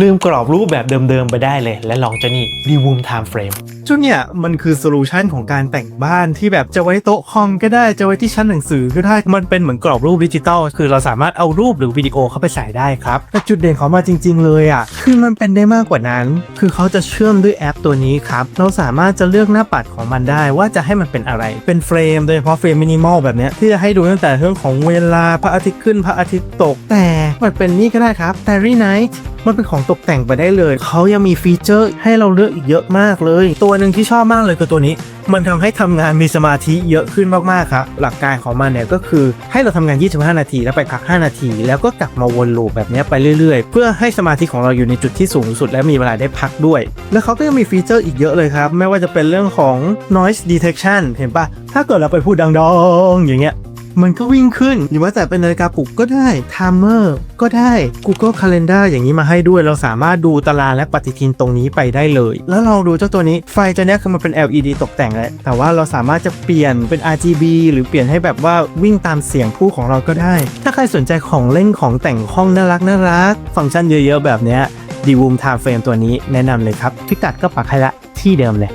ลืมกรอบรูปแบบเดิมๆไปได้เลย และลองเจะนี่ดีวูมไทม์เฟรมจุดเนี่ยมันคือโซลูชันของการแต่งบ้านที่แบบจะไว้โต๊ะคอมก็ได้จะไว้ที่ชั้นหนังสือก็ได้ มันเป็นเหมือนกรอบรูปดิจิตอลคือเราสามารถเอารูปหรือวิดีโอเข้าไปใส่ได้ครับแต่จุดเด่นของมันจริง ๆ เลยอะคือมันเป็นได้มากกว่านั้น คือเขาจะเชื่อมด้วยแอปตัวนี้ครับเราสามารถจะเลือกหน้าปัดของมันได้ว่าจะให้มันเป็นอะไรเป็นเฟรมโดยเฉพาะเฟรมมินิมอลแบบเนี้ยที่จะให้ดูตั้งแต่เรื่องของเวลาพระอาทิตย์ขึ้นพระอาทิตย์ตกแต่มันเป็นนี่ก็ได้ครับ Starry Night มันเป็นของตกแต่งไปได้เลย เขายังมีฟีเจอร์ให้เราเลือกอีกเยอะมากเลย ตัวหนึ่งที่ชอบมากเลยคือตัวนี้ มันทำให้ทำงานมีสมาธิเยอะขึ้นมากๆครับ หลักการของมันเนี่ยก็คือให้เราทำงาน 25 นาที แล้วไปพัก 5 นาที แล้วก็กลับมาวนลูปแบบนี้ไปเรื่อยๆ เพื่อให้สมาธิของเราอยู่ในจุดที่สูงสุด และมีเวลาได้พักด้วย แล้วเขาก็ยังมีฟีเจอร์อีกเยอะเลยครับ ไม่ว่าจะเป็นเรื่องของ noise detection เห็นปะถ้าเกิดเราไปพูดดังๆอย่างเงี้ย มันก็วิ่งขึ้น หรือว่าแต่เป็นนาฬิกาปลุกก็ได้ไทม์เมอร์ก็ได้ Google Calendar อย่างนี้มาให้ด้วย เราสามารถดูตารางและปฏิทินตรงนี้ไปได้เลย แล้วลองดูเจ้าตัวนี้ไฟตัวเนี้ยคือมันเป็น LED ตกแต่งแหละแต่ว่าเราสามารถจะเปลี่ยนเป็น RGB หรือเปลี่ยนให้แบบว่าวิ่งตามเสียงผู้ของเราก็ได้ ถ้าใครสนใจของเล่นของแต่งห้องน่ารักน่ารัก ฟังก์ชันเยอะๆแบบเนี้ยดีวูมไทม์เฟรมตัวนี้แนะนำเลยครับพิกัดก็ปักให้ละที่เดิมเลย